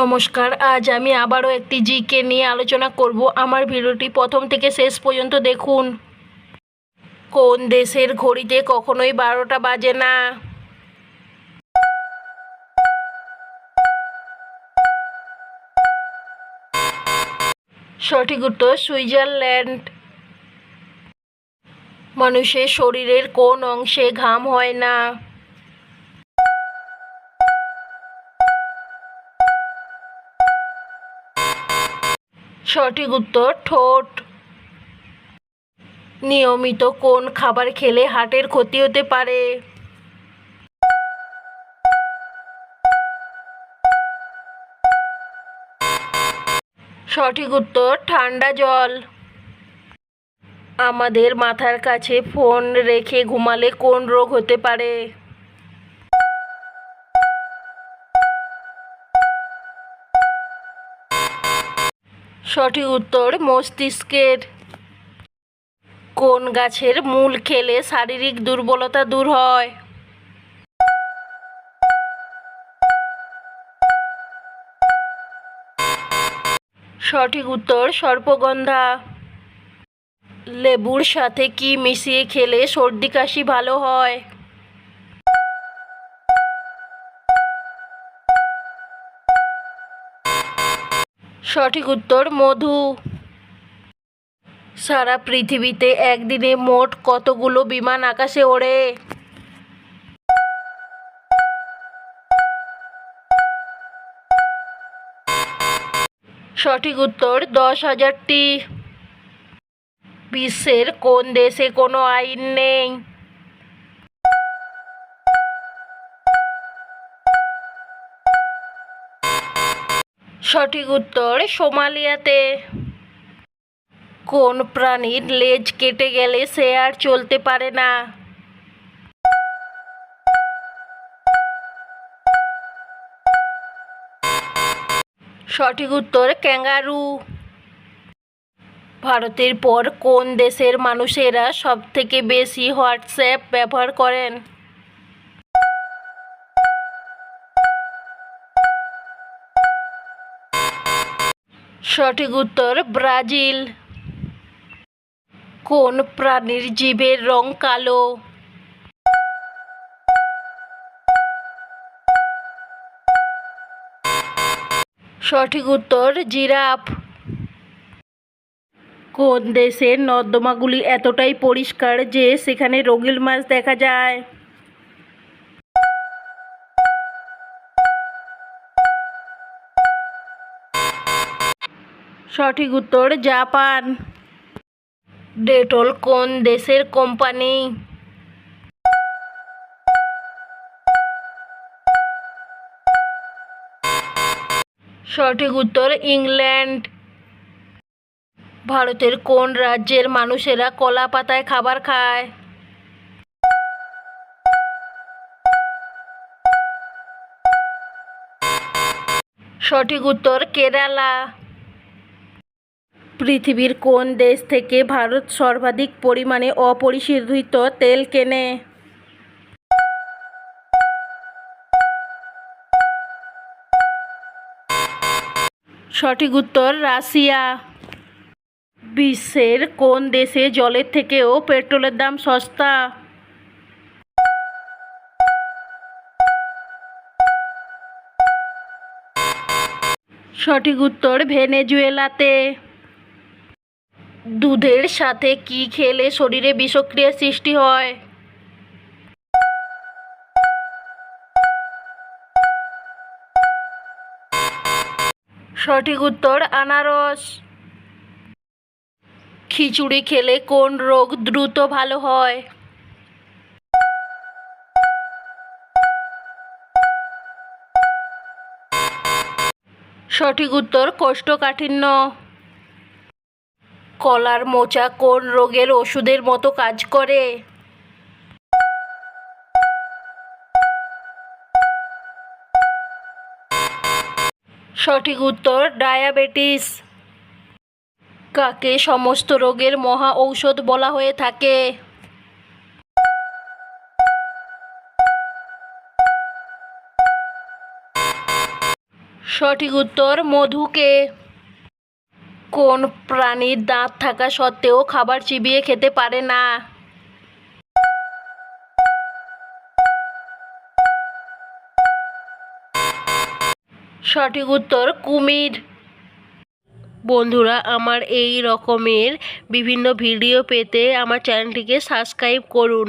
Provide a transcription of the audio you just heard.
নমস্কার, আজ আমি আবারও একটি জিকে নিয়ে আলোচনা করব। আমার ভিডিওটি প্রথম থেকে শেষ পর্যন্ত দেখুন। কোন দেশের ঘড়িতে কখনোই বারোটা বাজে না। সঠিক উত্তর, সুইজারল্যান্ড। মানুষের শরীরের কোন অংশে ঘাম হয় না। সঠিক উত্তর, ঠোঁট। নিয়মিত কোন খাবার খেলে হার্টের ক্ষতি হতে পারে? সঠিক উত্তর, ঠান্ডা জল। আমাদের মাথার কাছে ফোন রেখে ঘুমালে কোন রোগ হতে পারে? সঠিক উত্তর মস্তিষ্কের। কোন গাছের মূল খেলে শারীরিক দুর্বলতা দূর হয়? সঠিক উত্তর সর্পগন্ধা। লেবুর সাথে কি মিশিয়ে খেলে সর্দি কাশি ভালো হয়? সঠিক উত্তর, মধু। সারা পৃথিবীতে একদিনে মোট কতগুলো বিমান আকাশে ওড়ে? সঠিক উত্তর, দশ হাজারটি। বিশ্বের কোন দেশে কোনো আইন নেই? সঠিক উত্তর সোমালিয়াতে। কোন প্রাণীর লেজ কেটে গেলে সে আর চলতে পারে না? সঠিক উত্তর ক্যাঙ্গারু। ভারতের পর কোন দেশের মানুষেরা সবথেকে বেশি হোয়াটসঅ্যাপ ব্যবহার করেন? সঠিক উত্তর, ব্রাজিল। কোন প্রাণীর জীবের রং কালো? সঠিক উত্তর, জিরাফ। কোন দেশের নর্দমাগুলি এতটাই পরিষ্কার যে সেখানে রঙিন মাছ দেখা যায়? সঠিক উত্তর, জাপান। ডেটল কোন দেশের কোম্পানি? সঠিক উত্তর, ইংল্যান্ড। ভারতের কোন রাজ্যের মানুষেরা কলা পাতায় খাবার খায়? সঠিক উত্তর, কেরালা। পৃথিবীর কোন দেশ থেকে ভারত সর্বাধিক পরিমাণে অপরিশোধিত তেল কেনে? সঠিক উত্তর, রাশিয়া। বিশ্বের কোন দেশে জলের থেকেও পেট্রোলের দাম সস্তা? সঠিক উত্তর, ভেনেজুয়েলাতে। দুধের সাথে কি খেলে শরীরে বিষক্রিয়া সৃষ্টি হয়? সঠিক উত্তর, আনারস। খিচুড়ি খেলে কোন রোগ দ্রুত ভালো হয়? সঠিক উত্তর, কোষ্ঠকাঠিন্য। কলার মোচা কোন রোগের ওষুধের মতো কাজ করে? সঠিক উত্তর, ডায়াবেটিস। কাকে সমস্ত রোগের মহা ঔষধ বলা হয়ে থাকে? সঠিক উত্তর, মধুকে। কোন প্রাণীর দাঁত থাকা সত্ত্বেও খাবার চিবিয়ে খেতে পারে না। সঠিক উত্তর, কুমির। বন্ধুরা, আমার এই রকমের বিভিন্ন ভিডিও পেতে আমার চ্যানেলটিকে সাবস্ক্রাইব করুন।